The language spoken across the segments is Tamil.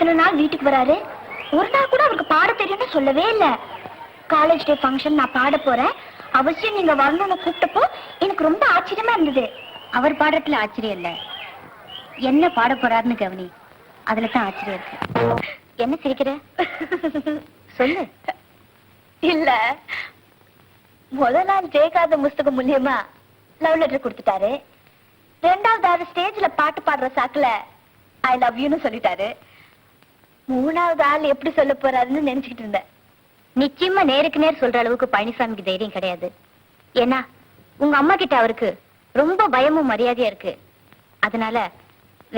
இத்தனை நாள் வீட்டுக்கு வராரு? ஒரு நாள் கூட அவருக்கு பாட தெரியும்னு சொல்லவே இல்ல. காலேஜ் டே ஃபங்க்ஷன் நான் பாட போறேன். அவசியம் நீங்க வரணும்னு கூப்பிட்டப்போ எனக்கு ரொம்ப ஆச்சரியமா இருந்தது. அவர் பாடுறதுல ஆச்சரியம் இல்ல. என்ன பாட போறாருன்னு கவனி. அதுல தான் ஆச்சரியம் இருக்கு. என்ன சிரிக்கிற? சொல்லு. இல்ல. முத நாள் ஜெயகாந்த புஸ்தகம் மூலியமா லவ் லெட்டர் கொடுத்துட்டாரு. ரெண்டாவது ஆறு ஸ்டேஜ்ல பாட்டு பாடுற சாக்குல ஐ லவ் யூன்னு சொல்லிட்டாரு. மூணாவது ஆள் எப்படி சொல்ல போறாருன்னு நினைச்சுக்கிட்டு இருந்தேன். நிச்சயமா நேருக்கு நேர் சொல்ற அளவுக்கு பழனிசாமிக்கு தைரியம் கிடையாது. ஏன்னா உங்க அம்மா கிட்ட அவருக்கு ரொம்ப பயமும் மரியாதையா இருக்கு. அதனால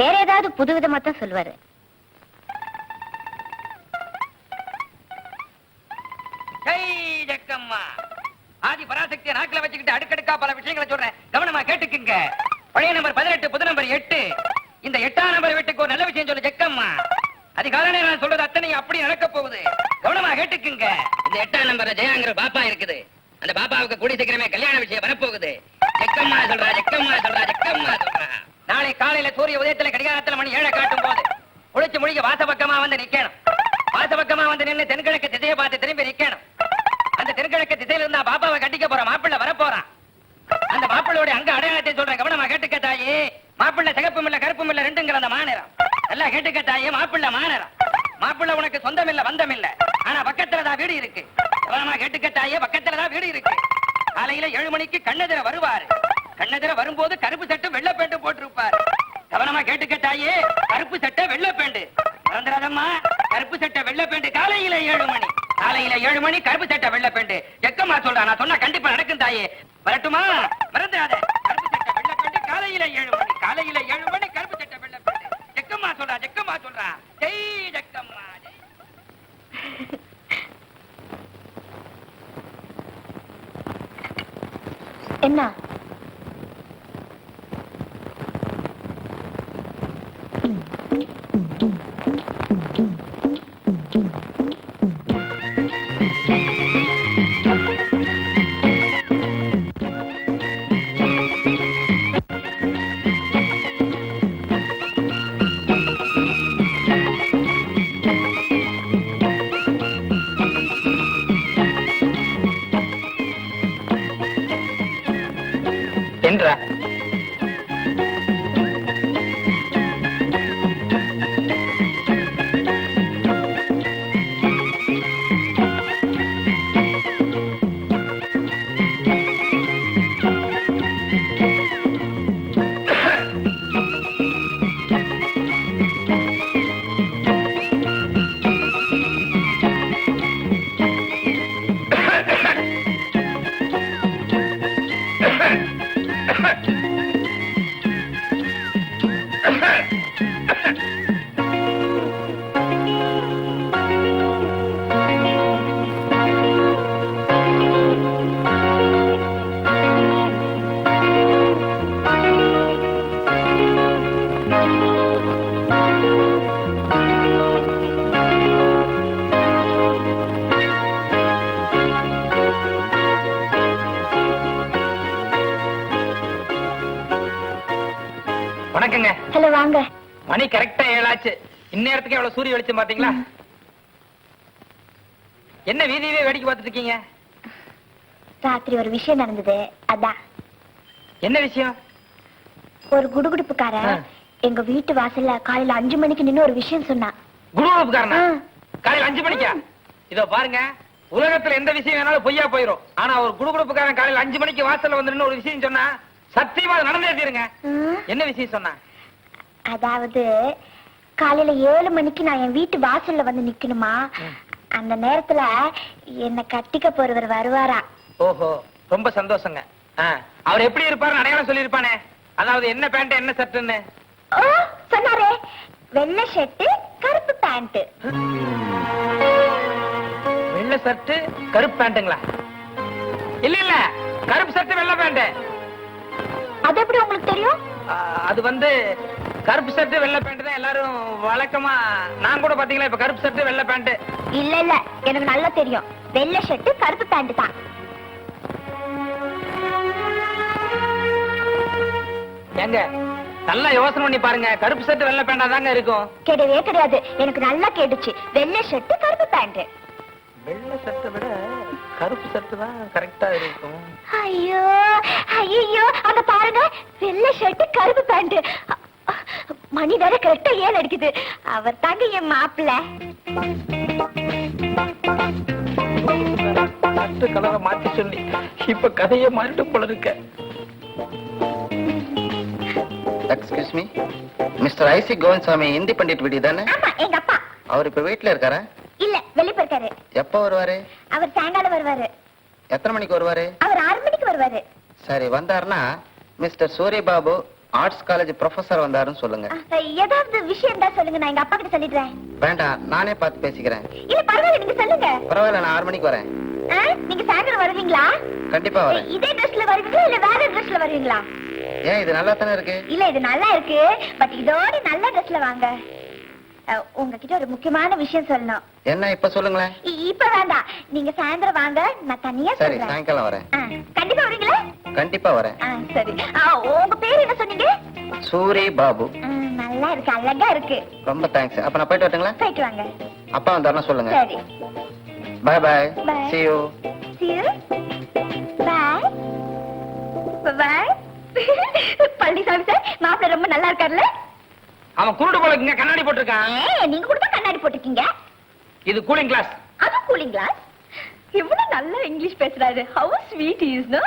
வேற ஏதாவது புது விதமா தான் சொல்லுவாரு. ஜக்கம்மா ஆதி பராசக்தியை நாக்கில வச்சுக்கிட்டு அடுக்கடுக்கா பல விஷயங்களை சொல்றேன். கவனமா கேட்டுக்குங்க. பழைய நம்பர் பதினெட்டு புது நம்பர் எட்டு. இந்த எட்டாம் நம்பர் வீட்டுக்கு ஒரு நல்ல விஷயம் சொல்லு ஜக்கம்மா அதிகாலனே நான் சொல்றது அத்தனை அப்படி நடக்க போகுது. கவனமா கேட்டுக்குங்க. இந்த எட்டாம் நம்பர் ஜெயாங்கிற பாப்பா இருக்குது. அந்த பாப்பாவுக்கு கூடி சீக்கிரமே கல்யாண விஷயம் வரப்போகுது. ஜக்கம்மா சொல்றா ஜக்கம்மா சொல்றா ஜக்கம்மா சொல்றா. நாளை காலையில சூரிய உதயத்துல கடிகாரத்துல மணி ஏழை காட்டும் போது குளிச்சு முழுகி வாச பக்கமா வந்து நிக்கணும். வாச பக்கமா வந்து நின்னு தென்கிழக்கு திசையை பார்த்து திரும்பி நிக்கணும். அந்த தென்கிழக்கு திசையில இருந்தா பாப்பாவை கட்டிக்க போற மாப்பிள்ளை வரப்போறான். அந்த மாப்பிள்ளோட அங்க அடையாளத்தை சொல்றேன். கவனமா கேட்டுக்க தாயி. மாப்பிள்ளை சிகப்பும் இல்ல கருப்பும் இல்ல ரெண்டுங்கிற அந்த மாநிலம். கேட்டுக்கட்டாயே கேட்டுக்க தாயி மாப்பிள்ளை மாநிறம் மாப்பிள்ளை உனக்கு சொந்தம் இல்ல வந்தம் இல்ல ஆனா பக்கத்துல தான் வீடு இருக்கு. கவனமா கேட்டுக்கட்டாயே தாயே பக்கத்துல தான் வீடு இருக்கு. காலையில ஏழு மணிக்கு கண்ணெதிர வருவாரு. கண்ணெதிர வரும்போது கருப்பு சட்டை வெள்ளை பேண்டு போட்டிருப்பாரு. கவனமா கேட்டுக்கட்டாயே கருப்பு சட்டை வெள்ளை பேண்டு. மறந்துடாதம்மா. கருப்பு சட்டை வெள்ளை பேண்டு காலையில ஏழு மணி. காலையில ஏழு மணி கருப்பு சட்டை வெள்ளை பேண்டு. எக்கமா சொல்றா நான் சொன்னா கண்டிப்பா நடக்கும் தாயே. வரட்டுமா? மறந்துடாத. கருப்பு சட்டை வெள்ளை பேண்டு காலையில ஏழு மணி. காலையில ஏழு மணி ஜக்கம்மா சொல்றா ஜக்கம்மா சொல்றா. ஜெய் ஜக்கம்மா என்ன? மணி கரெக்டா ஏழாச்சு. இந்நேரத்துக்கு எவ்வளவு சூரிய வெளிச்சம் பாத்தீங்களா என்ன வீதியவே வேடிக்கை பார்த்துட்டு இருக்கீங்க? ராத்திரி ஒரு விஷயம் நடந்தது அதான். என்ன விஷயம்? ஒரு குடுகுடுப்புக்காரன் ஆ. எங்க வீட்டு வாசல்ல காலையில அஞ்சு மணிக்கு நின்னு ஒரு விஷயம் சொன்னான். ஆ. காலையில அஞ்சு மணிக்கா? இதோ பாருங்க உலகத்துல எந்த விஷயம் வேணாலும் பொய்யா போயிரும். ஆனா ஒரு குடுகுடுப்புக்காரன் காலையில அஞ்சு மணிக்கு வாசல்ல வந்து ஒரு விஷயம் சொன்னா சத்தியமா அது நடந்தே தீருங்க. ம், என்ன விஷயம் சொன்னா அதாவது காலையில ஏழு மணிக்கு நான் என் வீட்டு வாசல்ல வந்து நிக்கணுமா. அந்த நேரத்துல என்ன கட்டிக்க போறவர் வருவாரா? ஓஹோ ரொம்ப சந்தோஷங்க. அவர் எப்படி இருப்பாரு அடையாளம் சொல்லியிருப்பானே. அதாவது என்ன பேண்ட் என்ன சட்டுன்னு ஓ சொன்னாரே. வெள்ளை ஷர்ட் கருப்பு பேண்ட் வெள்ளை சர்ட் கருப்பு பேண்ட்டுங்களா? இல்ல இல்ல. கருப்பு சர்ட் வெள்ளை பேண்ட் அது எப்படி உங்களுக்கு தெரியும்? அது வந்து கருப்பு சர்ட் வெள்ளை பேண்ட் தான் எல்லாரும் வழக்கமா நான் கூட பாத்தீங்களா இப்ப கருப்பு சர்ட் வெள்ளை பேண்ட் இல்ல இல்ல எனக்கு நல்லா தெரியும். வெள்ளை ஷர்ட் கருப்பு பேண்ட் தான். ஏங்க நல்லா யோசனை பண்ணி பாருங்க. கருப்பு சட்டை வெள்ளை பேண்டா தாங்க இருக்கும். கிடையவே கிடையாது. எனக்கு நல்லா கேட்டுச்சு. வெள்ளை ஷர்ட் கருப்பு பேண்ட் வெள்ளை சட்டை விட கருப்பு சட்டை தான் கரெக்டா இருக்கும். ஐயோ ஐயோ அங்க பாருங்க. வெள்ளை ஷர்ட் கருப்பு பேண்ட் மணி வேற கரெக்டா ஏன் அடிக்குது. அவர் தாங்க என் மாப்பிள்ள. கலரை மாத்தி சொல்லி இப்ப கதையை மாறிட்டு போல இருக்க. Excuse me mister IC Govindsamy Hindi Pandit வீடு தானே? ஆமா எங்க அப்பா. அவர் இப்ப வீட்ல இருக்காரா? இல்ல வெளிய போயிருக்காரு. எப்போ வருவாரு? அவர் சாயங்காலம் வருவாரு. எத்தனை மணிக்கு வருவாரு? அவர் ஆறு மணிக்கு வருவாரு. சரி வந்தாருன்னா mister Suryababu arts college professor வந்தாருன்னு சொல்லுங்க. ஏதாவது விஷயம் தான் சொல்லுங்க நான் எங்க அப்பா கிட்ட சொல்லிடுறேன். வேண்டாம் நானே பார்த்து பேசிக்கிறேன். இல்ல பரவாயில்ல நீங்க சொல்லுங்க. பரவாயில்ல நான் ஆறு மணிக்கு வரேன். நீங்க சாயங்காலம் வருவீங்களா? கண்டிப்பா வரேன். இதே ட்ரெஸ்ல வருவீங்களா இல்ல வேற ட்ரெஸ்ல வருவீங்களா? ஏன் இது நல்லா தானே இருக்கு? இல்ல இது நல்லா இருக்கு பட் இதோட நல்ல ட்ரெஸ்ல வாங்க. உங்ககிட்ட ஒரு முக்கியமான விஷயம் சொல்லணும். என்ன இப்ப சொல்லுங்களேன். இப்ப வேண்டாம். நீங்க சாயந்தரம் வாங்க நான் தனியா சரி சாயங்காலம் வரேன். கண்டிப்பா வரீங்களா? கண்டிப்பா வரேன். சரி. உங்க பேர் என்ன சொன்னீங்க? சூரி பாபு. நல்லா இருக்கு அழகா இருக்கு. ரொம்ப தேங்க்ஸ் அப்ப நான் போயிட்டு வரட்டுங்களா? போயிட்டு வாங்க. அப்பா வந்தாருன்னா சொல்லுங்க. சரி. Bye Bye. see you. See you. Bye. Bye. Palaniswami sir மாப்பிள்ள ரொம்ப நல்லா இருக்காருல்ல? அவன் குருடு போல இங்க கண்ணாடி போட்டிருக்கான் நீங்க கூட கண்ணாடி போட்டிருக்கீங்க. இது கூலிங் கிளாஸ் அது கூலிங் கிளாஸ் இவ்வளவு நல்லா இங்கிலீஷ் பேசுறாரு. ஹவு ஸ்வீட் இஸ் நோ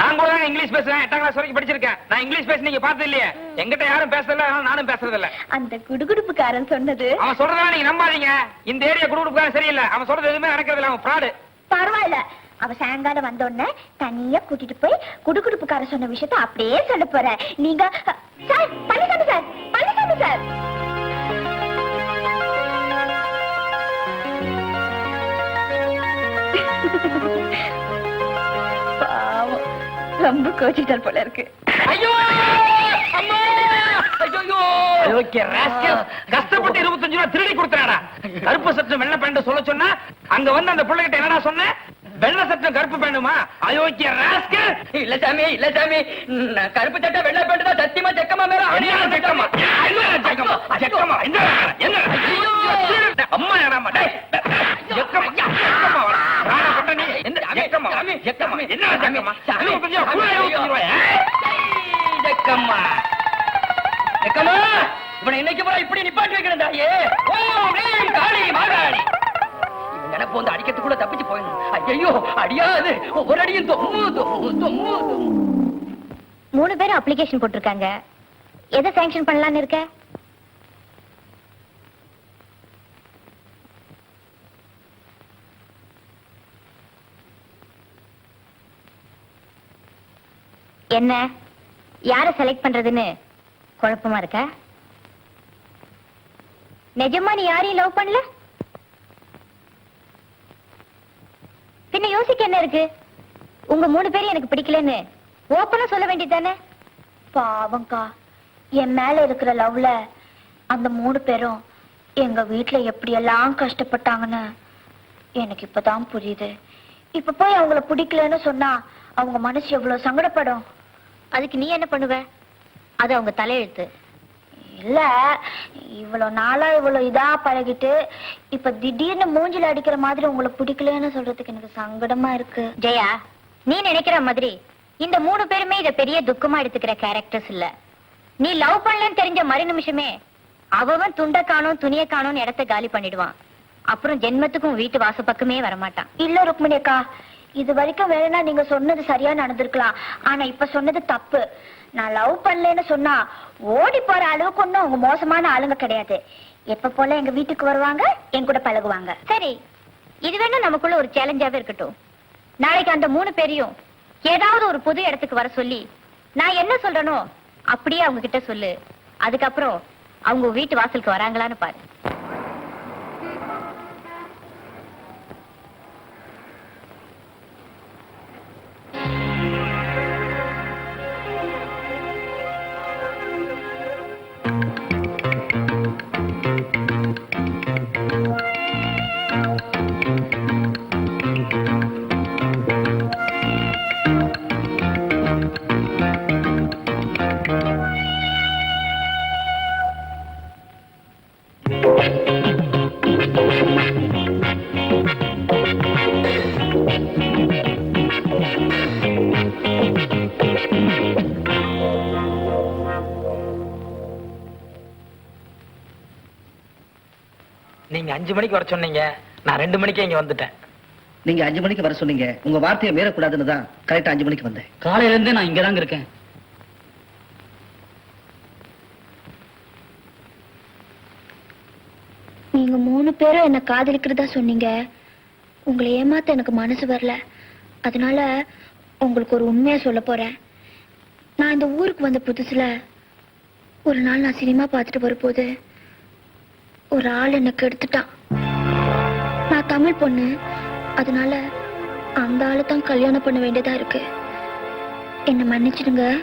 நான் கூட தான் இங்கிலீஷ் பேசுறேன். எட்டாம் கிளாஸ் வரைக்கும் படிச்சிருக்கேன். நான் இங்கிலீஷ் பேசி நீங்க பார்த்தது இல்லையே. எங்கிட்ட யாரும் பேசல நானும் பேசுறது இல்ல அந்த குடுகுடுப்புக்காரன் சொன்னது. அவன் சொல்றதெல்லாம் நீங்க நம்பாதீங்க. இந்த ஏரியா குடுக்குறதுக்காக சரியில்லை. அவன் சொல்றது எதுவுமே நடக்கிறது இல்ல அவன் ஃப்ராடு பரவாயில்ல. அவ சாயங்காலம் வந்த உடனே தனியா கூட்டிட்டு போய் குடுகுடுப்புக்காரன் சொன்ன விஷயத்த அப்படியே சொல்ல போற. நீங்க சார் பழனிசாமி சார் பாவம். ரொம்ப கோச்சிட்டார் போல இருக்கு. ஐயோ! அம்மா! கஷ்டப்பட்டு இருபத்தஞ்சு ரூபா திருடி கொடுத்தனாடா கருப்பு சட்டம் வெள்ளை பேண்ட் சொல்ல சொன்னா அங்க வந்து அந்த பிள்ளைகிட்ட என்னடா சொன்ன? வெள்ளை சட்டம் கருப்பு பேண்டுமா அயோக்கிய ராஸ்கல்! இல்ல சாமி இல்ல சாமி. நான் கருப்பு சட்டை வெள்ளை பேண்ட் தான் சத்தியமா செக்கமா மேல என்ன ஜெக்கமா என்ன ஜெக்கமா ஜெக்கமா என்ன என்ன அம்மா ஏடாமா டேய் ராணா பட்ட நீ. என்ன ஜெக்கமா ஜெக்கமா என்ன ஜெக்கமா இருபத்தஞ்சு ரூபா கூட இருபத்தஞ்சு ரூபாயா செக்கம்மா. செக்கம்மா. இவனை இன்னைக்கு பூரா இப்படி நிப்பாட்டி வைக்கிறேன் தாயே. ஓ காளி மாகாளி நினைப்பு வந்து அடிக்கிறதுக்குள்ள தப்பிச்சு போயிடணும். ஐயோ அடியாது. ஒவ்வொரு அடியும் மூணு பேரும் அப்ளிகேஷன் போட்டிருக்காங்க. எதை சாங்ஷன் பண்ணலாம்னு இருக்க? என்ன? யார செலக்ட் பண்றதுன்னு குழப்பமா இருக்க? நிஜமா நீ யாரையும் லவ் பண்ணல? யோசிக்க என்ன இருக்கு? உங்க மூணு பேரும் எனக்கு பிடிக்கலன்னு ஓப்பனா சொல்ல வேண்டியதானே பாவம்க்கா. என் மேல இருக்கிற லவ்ல அந்த மூணு பேரும் எங்க வீட்ல எப்படியெல்லாம் கஷ்டப்பட்டாங்கன்னு எனக்கு இப்பதான் புரியுது. இப்ப போய் அவங்கள பிடிக்கலன்னு சொன்னா அவங்க மனசு எவ்வளவு சங்கடப்படும்? அதுக்கு நீ என்ன பண்ணுவ? அது அவங்க தலையெழுத்து. இல்ல. இவ்வளவு நாளா இவ்வளவு இதா பழகிட்டு இப்ப திடீர்னு மூஞ்சில அடிக்கிற மாதிரி உங்களை பிடிக்கலன்னு சொல்றதுக்கு எனக்கு சங்கடமா இருக்கு. ஜெயா நீ நினைக்கிற மாதிரி இந்த மூணு பேருமே இத பெரிய துக்கமா எடுத்துக்கிற கேரக்டர்ஸ் இல்ல. நீ லவ் பண்ணலன்னு தெரிஞ்ச மறு நிமிஷமே அவன் துண்ட காணும் துணிய காணும் இடத்த காலி பண்ணிடுவான். அப்புறம் ஜென்மத்துக்கும் வீட்டு வாச பக்கமே வரமாட்டான். இல்ல ருக்மிணி அக்கா இது வரைக்கும் வேணா நீங்க சொன்னது சரியா நடந்திருக்கலாம். ஆனா இப்ப சொன்னது தப்பு. நான் லவ் பண்ணலன்னு சொன்னா ஓடி போற அளவுக்கு ஒன்னும் அவங்க மோசமான ஆளுங்க கிடையாது. எப்ப போல எங்க வீட்டுக்கு வருவாங்க என் கூட பழகுவாங்க. சரி இது வேணா நமக்குள்ள ஒரு சேலஞ்சாவே இருக்கட்டும். நாளைக்கு அந்த மூணு பேரையும் ஏதாவது ஒரு புது இடத்துக்கு வர சொல்லி நான் என்ன சொல்றனோ அப்படியே அவங்க கிட்ட சொல்லு. அதுக்கப்புறம் அவங்க வீட்டு வாசலுக்கு வராங்களான்னு பாரு. அஞ்சு மணிக்கு வர சொன்னீங்க. நான் ரெண்டு மணிக்கே இங்க வந்துட்டேன். நீங்க அஞ்சு மணிக்கு வர சொன்னீங்க. உங்க வார்த்தையை மீறக்கூடாதுன்னு தான் கரெக்டா அஞ்சு மணிக்கு வந்தேன். காலையில இருந்தே நான் இங்க தாங்க இருக்கேன். நீங்க மூணு பேரும் என்ன காதலிக்கிறதா சொன்னீங்க. உங்களை ஏமாத்த எனக்கு மனசு வரல. அதனால உங்களுக்கு ஒரு உண்மையை சொல்ல போறேன். நான் இந்த ஊருக்கு வந்த புதுசுல ஒரு நாள் நான் சினிமா பார்த்துட்டு வரும்போது ஒரு ஆள் எனக்கு எடுத்துட்டான் நான் தமிழ் பொண்ணு. அதனால அந்த ஆளை தான் கல்யாணம் பண்ண வேண்டியதா இருக்கு. என்னை மன்னிச்சிடுங்க.